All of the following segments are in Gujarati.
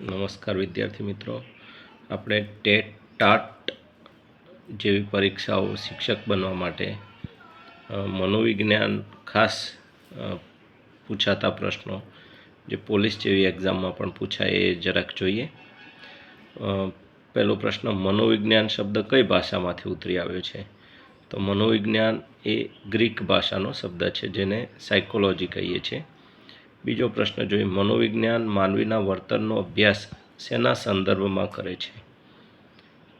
નમસ્કાર વિદ્યાર્થી મિત્રો. આપણે ટેટ ટાટ જેવી પરીક્ષાઓ શિક્ષક બનવા માટે મનોવિજ્ઞાન ખાસ પૂછાતા પ્રશ્નો જે પોલીસ જેવી એક્ઝામમાં પણ પૂછાય એ જરાક જોઈએ. પહેલો પ્રશ્ન, મનોવિજ્ઞાન શબ્દ કઈ ભાષામાંથી ઉતરી આવ્યો છે? તો મનોવિજ્ઞાન એ ગ્રીક ભાષાનો શબ્દ છે, જેને સાયકોલોજી કહીએ છીએ. બીજો પ્રશ્ન જોઈએ. મનોવિજ્ઞાન માનવીના વર્તનનો અભ્યાસ શેના સંદર્ભમાં કરે છે?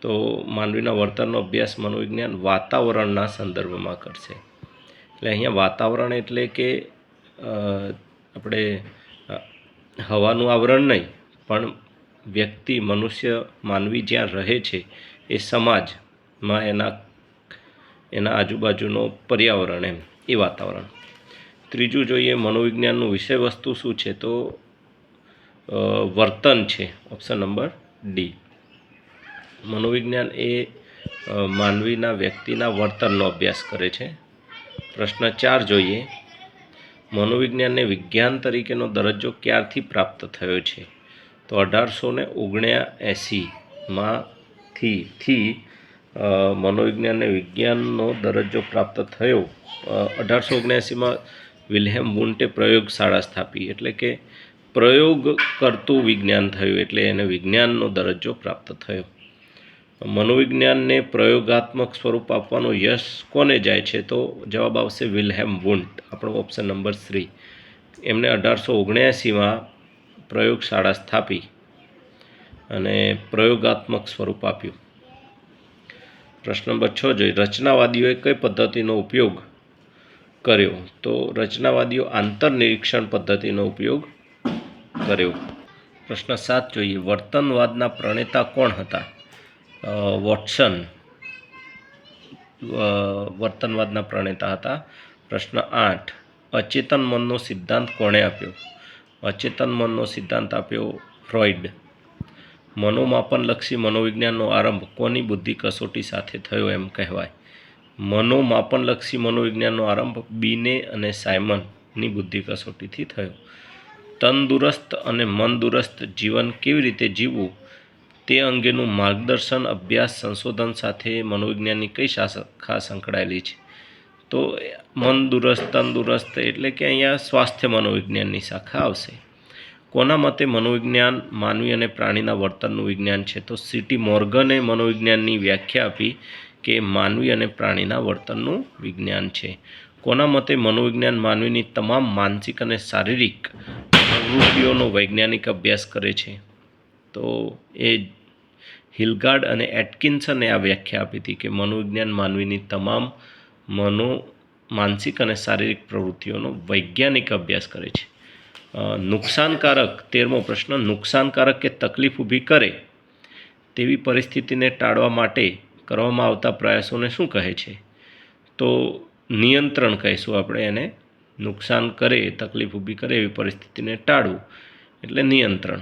તો માનવીના વર્તનનો અભ્યાસ મનોવિજ્ઞાન વાતાવરણના સંદર્ભમાં કરશે. એટલે અહીંયા વાતાવરણ એટલે કે આપણે હવાનું આવરણ નહીં, પણ વ્યક્તિ, મનુષ્ય, માનવી જ્યાં રહે છે એ સમાજમાં એના એના આજુબાજુનો પર્યાવરણ એમ, એ વાતાવરણ. ત્રીજું જોઈએ મનોવિજ્ઞાનનું વિષય વસ્તુ શું છે તો વર્તન છે ઓપ્શન નંબર ડી મનોવિજ્ઞાન એ માનવીના વ્યક્તિના વર્તનનો અભ્યાસ કરે છે. પ્રશ્ન ચાર જોઈએ. મનોવિજ્ઞાનને વિજ્ઞાન તરીકેનો દરજ્જો ક્યારથી પ્રાપ્ત થયો છે? તો અઢારસો ને ઓગણ્યા એંસીમાંથી થી મનોવિજ્ઞાનને વિજ્ઞાનનો દરજ્જો પ્રાપ્ત થયો. અઢારસો ઓગણ્યાસીમાં વિલ્હેમ વુન્ટે પ્રયોગશાળા સ્થાપી. એટલે કે પ્રયોગ કરતું વિજ્ઞાન થયું, એટલે એને વિજ્ઞાનનો દરજ્જો પ્રાપ્ત થયો. મનોવિજ્ઞાનને પ્રયોગાત્મક સ્વરૂપ આપવાનો યશ કોને જાય છે? તો જવાબ આવશે વિલ્હેમ વુન્ટ, આપણો ઓપ્શન નંબર થ્રી એમને અઢારસો ઓગણ્યાસીમાં પ્રયોગશાળા સ્થાપી અને પ્રયોગાત્મક સ્વરૂપ આપ્યું. પ્રશ્ન નંબર છ જોઈએ રચનાવાદીઓએ કઈ પદ્ધતિનો ઉપયોગ કર્યો. તો રચનાવાદીઓ આંતરનિરીક્ષણ પદ્ધતિનો ઉપયોગ કર્યો. પ્રશ્ન સાત જોઈએ. વર્તનવાદના પ્રણેતા કોણ હતા? વોટસન. વર્તનવાદના પ્રણેતા હતા. પ્રશ્ન આઠ. અચેતન મનનો સિદ્ધાંત કોણે આપ્યો? અચેતન મનનો સિદ્ધાંત આપ્યો ફ્રોઇડ મનોમાપનલક્ષી મનોવિજ્ઞાનનો આરંભ કોની બુદ્ધિ કસોટી સાથે થયો એમ કહેવાય. મનોમાપનલક્ષી મનોવિજ્ઞાનનો આરંભ બીને અને સાયમનની બુદ્ધિ કસોટીથી થયો. તંદુરસ્ત અને મનદુરસ્ત જીવન કેવી રીતે જીવવું તે અંગેનું માર્ગદર્શન, અભ્યાસ, સંશોધન સાથે મનોવિજ્ઞાનની કઈ શાખા સંકળાયેલી છે? તો મન દુરસ્ત તંદુરસ્ત એટલે કે અહીંયા સ્વાસ્થ્ય મનોવિજ્ઞાનની શાખા આવશે. કોના મતે મનોવિજ્ઞાન માનવી અને પ્રાણીના વર્તનનું વિજ્ઞાન છે? તો સિટી મોર્ગને મનોવિજ્ઞાનની વ્યાખ્યા આપી કે માનવી અને પ્રાણીના વર્તનનું વિજ્ઞાન છે. કોના મતે મનોવિજ્ઞાન માનવીની તમામ માનસિક અને શારીરિક પ્રવૃત્તિઓનો વૈજ્ઞાનિક અભ્યાસ કરે છે? તો એ હિલગાર્ડ અને એટકિન્સને આ વ્યાખ્યા આપી હતી કે મનોવિજ્ઞાન માનવીની તમામ મનો માનસિક અને શારીરિક પ્રવૃત્તિઓનો વૈજ્ઞાનિક અભ્યાસ કરે છે. નુકસાનકારક તેરમો પ્રશ્ન, નુકસાનકારક કે તકલીફ ઊભી કરે તેવી પરિસ્થિતિને ટાળવા માટે કરવામાં આવતા પ્રયાસોને શું કહે છે? તો નિયંત્રણ કહીશું આપણે એને. નુકસાન કરે, તકલીફ ઊભી કરે એવી પરિસ્થિતિને ટાળવું. એટલે નિયંત્રણ.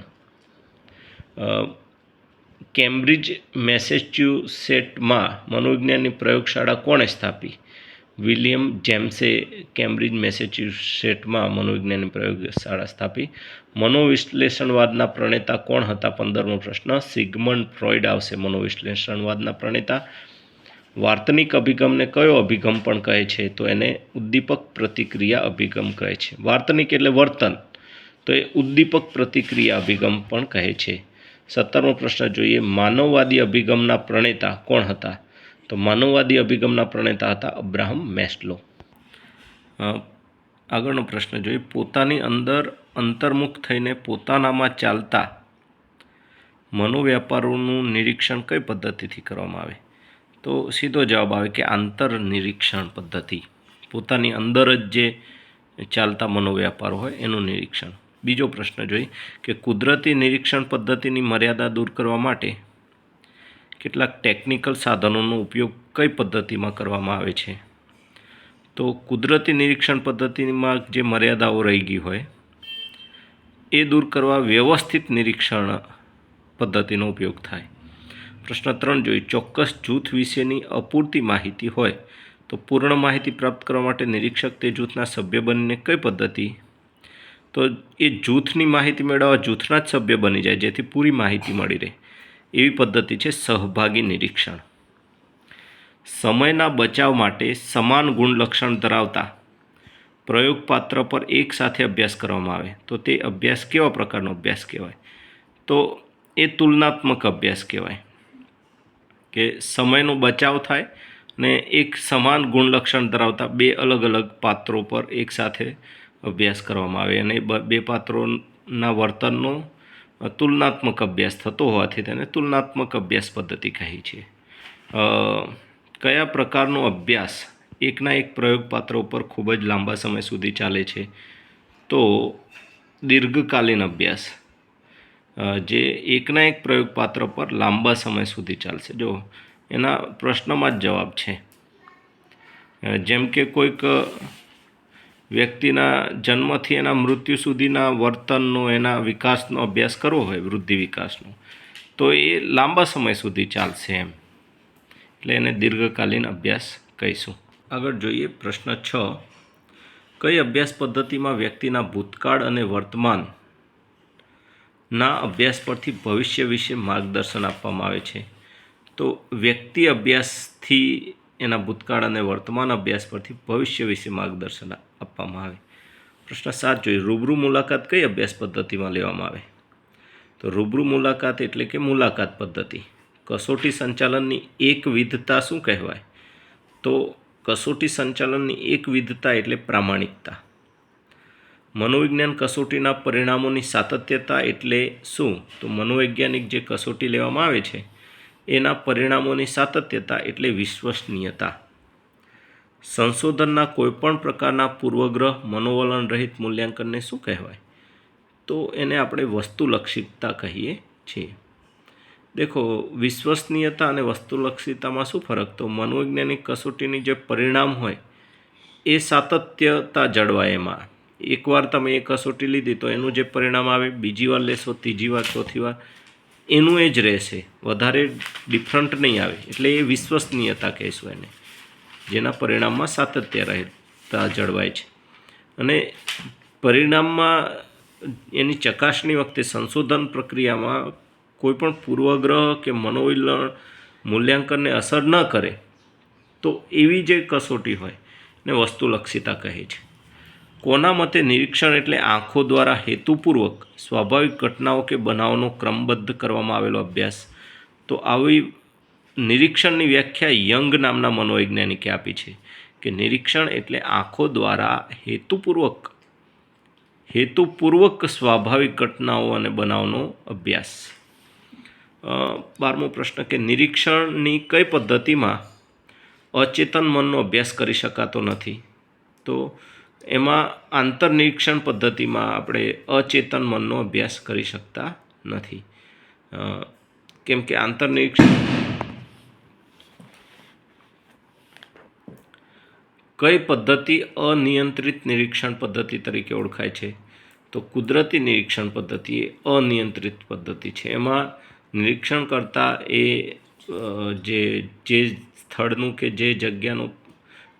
કેમ્બ્રિજ, મેસેચ્યુસેટમાં મનોવિજ્ઞાનની પ્રયોગશાળા કોણે સ્થાપી? વિલિયમ જેમ્સે કેમ્બ્રિજ મેસેચ્યુસેટમાં મનોવિજ્ઞાન પ્રયોગશાળા સ્થાપી. મનોવિશ્લેષણવાદના પ્રણેતા કોણ હતા? પંદરમો પ્રશ્ન. સિગમન્ડ ફ્રોઇડ આવશે મનોવિશ્લેષણવાદના પ્રણેતા. વાર્તનિક અભિગમને કયો અભિગમ પણ કહે છે? તો એને ઉદ્દીપક પ્રતિક્રિયા અભિગમ કહે છે. વાર્તનિક એટલે વર્તન. તો એ ઉદ્દીપક પ્રતિક્રિયા અભિગમ પણ કહે છે. સત્તરમો પ્રશ્ન જોઈએ. માનવવાદી અભિગમના પ્રણેતા કોણ હતા? તો માનવવાદી અભિગમના પ્રણેતા હતા અબ્રાહમ મેસ્લો. આગળનો પ્રશ્ન જોઈએ. પોતાની અંદર અંતર્મુખ થઈને પોતાનામાં ચાલતા મનોવ્યાપારોનું નિરીક્ષણ કઈ પદ્ધતિથી કરવામાં આવે? તો સીધો જવાબ આવે કે આંતર નિરીક્ષણ પદ્ધતિ. પોતાની અંદર જ જે ચાલતા મનોવ્યાપારો હોય એનું નિરીક્ષણ. બીજો પ્રશ્ન જોઈ કે કુદરતી નિરીક્ષણ પદ્ધતિની મર્યાદા દૂર કરવા માટે કેટલાક ટેકનિકલ સાધનોનો ઉપયોગ કઈ પદ્ધતિમાં કરવામાં આવે છે? તો કુદરતી નિરીક્ષણ પદ્ધતિમાં જે મર્યાદાઓ રહી ગઈ હોય, એ દૂર કરવા વ્યવસ્થિત નિરીક્ષણ પદ્ધતિનો ઉપયોગ થાય. પ્રશ્ન ત્રણ જોઈએ ચોક્કસ જૂથ વિશેની અપૂરતી માહિતી હોય, તો પૂર્ણ માહિતી પ્રાપ્ત કરવા માટે નિરીક્ષક તે જૂથના સભ્ય બનીને કઈ પદ્ધતિ? તો એ જૂથની માહિતી મેળવવા જૂથના જ સભ્ય બની જાય, જેથી પૂરી માહિતી મળી રહે. એવી પદ્ધતિ છે સહભાગી નિરીક્ષણ. સમયના બચાવ માટે સમાન ગુણલક્ષણ ધરાવતા પ્રયોગપાત્ર પર એક સાથે અભ્યાસ કરવામાં આવે. તો તે અભ્યાસ કેવા પ્રકારનો અભ્યાસ કહેવાય? તો એ તુલનાત્મક અભ્યાસ કહેવાય કે સમયનો બચાવ થાય ને એક સમાન ગુણલક્ષણ ધરાવતા બે અલગ અલગ પાત્રો પર એકસાથે અભ્યાસ કરવામાં આવે અને બ- બે પાત્રોના વર્તનનો તુલનાત્મક અભ્યાસ થતો હોવાથી તેને તુલનાત્મક અભ્યાસ પદ્ધતિ કહી છે. કયા પ્રકારનો અભ્યાસ એકના એક પ્રયોગ પાત્ર ઉપર ખૂબ જ લાંબા સમય સુધી ચાલે છે? તો દીર્ઘકાલીન અભ્યાસ જે એકના એક પ્રયોગ પાત્ર પર લાંબા સમય સુધી ચાલશે. જો, એના પ્રશ્નમાં જ જવાબ છે. જેમ કે કોઈક વ્યક્તિના જન્મથી એના મૃત્યુ સુધીના વર્તનનો, એના વિકાસનો અભ્યાસ કરવો હોય, વૃદ્ધિ વિકાસનો, તો એ લાંબા સમય સુધી ચાલશે એમ. એટલે એને દીર્ઘકાલીન અભ્યાસ કહીશું. આગળ જોઈએ પ્રશ્ન છ. કઈ અભ્યાસ પદ્ધતિમાં વ્યક્તિના ભૂતકાળ અને વર્તમાન ના અભ્યાસ પરથી ભવિષ્ય વિશે માર્ગદર્શન આપવામાં આવે છે? તો વ્યક્તિ અભ્યાસથી એના ભૂતકાળ અને વર્તમાન અભ્યાસ પરથી ભવિષ્ય વિશે માર્ગદર્શન આપવામાં આવે. પ્રશ્ન સાત જોઈએ રૂબરૂ મુલાકાત કઈ અભ્યાસ પદ્ધતિમાં લેવામાં આવે? તો રૂબરૂ મુલાકાત એટલે કે મુલાકાત પદ્ધતિ. કસોટી સંચાલનની એક વિધતા શું કહેવાય? તો કસોટી સંચાલનની એક વિધતા એટલે પ્રામાણિકતા. મનોવિજ્ઞાન કસોટીના પરિણામોની સાતત્યતા એટલે શું? તો મનોવૈજ્ઞાનિક જે કસોટી લેવામાં આવે છે, એના પરિણામોની સાતત્યતા એટલે વિશ્વસનીયતા. સંશોધનના કોઈપણ પ્રકારના પૂર્વગ્રહ મનોવલણ રહિત મૂલ્યાંકનને શું કહેવાય? તો એને આપણે વસ્તુલક્ષિતતા કહીએ છીએ. દેખો, વિશ્વસનીયતા અને વસ્તુલક્ષિતામાં શું ફરક? તો મનોવૈજ્ઞાનિક કસોટીની જે પરિણામ હોય, એ સાતત્યતા જળવાય એમાં. એકવાર તમે એ કસોટી લીધી, તો એનું જે પરિણામ આવે, બીજી વાર લેશો, ત્રીજી વાર, ચોથી વાર, એનું એ જ રહેશે. વધારે ડિફરન્ટ નહીં આવે. એટલે એ વિશ્વસનીયતા કહીશું એને. જેના પરિણામમાં સાતત્ય રહેતા જળવાય છે. અને પરિણામમાં એની ચકાસણી વખતે સંશોધન પ્રક્રિયામાં કોઈપણ પૂર્વગ્રહ કે મનોવિલણ મૂલ્યાંકનને અસર ન કરે તો એવી જે કસોટી હોય ને વસ્તુલક્ષિતા કહે છે. કોના મતે નિરીક્ષણ એટલે આંખો દ્વારા હેતુપૂર્વક સ્વાભાવિક ઘટનાઓ કે બનાવનો ક્રમબદ્ધ કરવામાં આવેલો અભ્યાસ? તો આવી નિરીક્ષણની વ્યાખ્યા યંગ નામના મનોવૈજ્ઞાનિકે આપી છે કે નિરીક્ષણ એટલે આંખો દ્વારા હેતુપૂર્વક હેતુપૂર્વક સ્વાભાવિક ઘટનાઓ અને બનાવનો અભ્યાસ. બારમો પ્રશ્ન કે નિરીક્ષણની કઈ પદ્ધતિમાં અચેતન મનનો અભ્યાસ કરી શકાતો નથી? તો એમાં આંતરનિરીક્ષણ પદ્ધતિમાં આપણે અચેતન મનનો અભ્યાસ કરી શકતા નથી. કેમ કે આંતરનિરીક્ષણ કઈ પદ્ધતિ અનિયંત્રિત નિરીક્ષણ પદ્ધતિ તરીકે ઓળખાય છે? તો કુદરતી નિરીક્ષણ પદ્ધતિ એ અનિયંત્રિત પદ્ધતિ છે. એમાં નિરીક્ષણ કરતાં એ જે જે સ્થળનું કે જે જગ્યાનું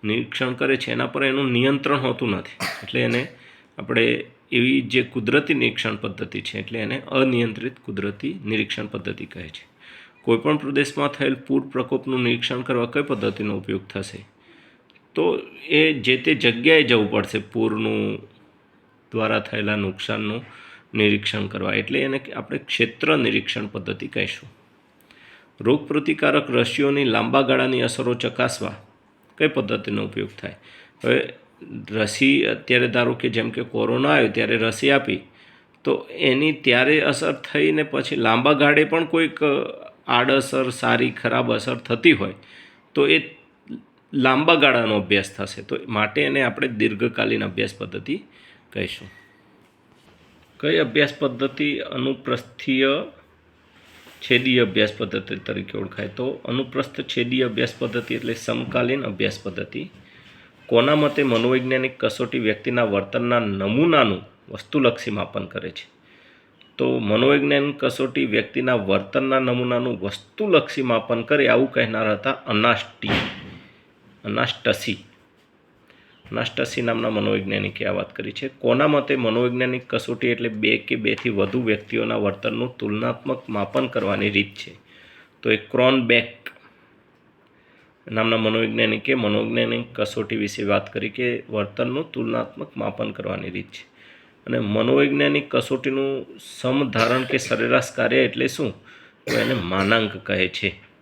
નિરીક્ષણ કરે છે, એના પર એનું નિયંત્રણ હોતું નથી. એટલે એને આપણે એવી જે કુદરતી નિરીક્ષણ પદ્ધતિ છે, એટલે એને અનિયંત્રિત કુદરતી નિરીક્ષણ પદ્ધતિ કહે છે. કોઈપણ પ્રદેશમાં થયેલ પૂર પ્રકોપનું નિરીક્ષણ કરવા કઈ પદ્ધતિનો ઉપયોગ થશે? તો એ જે તે જગ્યાએ જવું પડશે પૂરનું દ્વારા થયેલા નુકસાનનું નિરીક્ષણ કરવા. એટલે એને આપણે ક્ષેત્ર નિરીક્ષણ પદ્ધતિ કહીશું. રોગપ્રતિકારક રસીઓની લાંબા ગાળાની અસરો ચકાસવા કઈ પદ્ધતિનો ઉપયોગ થાય? હવે રસી અત્યારે ધારો કે જેમ કે કોરોના આવ્યો ત્યારે રસી આપી, તો એની ત્યારે અસર થઈને પછી લાંબા ગાળે પણ કોઈક આડઅસર, સારી, ખરાબ અસર થતી હોય, તો એ લાંબા ગાળાનો અભ્યાસ થશે. તો માટે એને આપણે દીર્ઘકાલીન અભ્યાસ પદ્ધતિ કહીશું. કઈ અભ્યાસ પદ્ધતિ અનુપ્રસ્થીય છેદીય અભ્યાસ પદ્ધતિ તરીકે ઓળખાય? તો અનુપ્રસ્થ છેદીય અભ્યાસ પદ્ધતિ એટલે સમકાલીન અભ્યાસ પદ્ધતિ. કોના મતે મનોવૈજ્ઞાનિક કસોટી વ્યક્તિના વર્તનના નમૂનાનું વસ્તુલક્ષી માપન કરે છે? તો મનોવૈજ્ઞાનિક કસોટી વ્યક્તિના વર્તનના નમૂનાનું વસ્તુલક્ષી માપન કરે આવું કહેનાર હતા અનાસ્ટી અનાસ્ટસી નાસ્ટસી નામના મનોવૈજ્ઞાનિકે આ વાત કરી છે. કોના મતે મનોવૈજ્ઞાનિક કસોટી એટલે બે કે બેથી વધુ વ્યક્તિઓના વર્તનનું તુલનાત્મક માપન કરવાની રીત છે? તો એ ક્રોનબેક નામના મનોવૈજ્ઞાનિકે મનોવૈજ્ઞાનિક કસોટી વિશે વાત કરી કે વર્તનનું તુલનાત્મક માપન કરવાની રીત છે. અને મનોવૈજ્ઞાનિક કસોટીનું સમધારણ કે સરેરાશ કાર્ય એટલે શું? તો એને માનાંક કહે છે.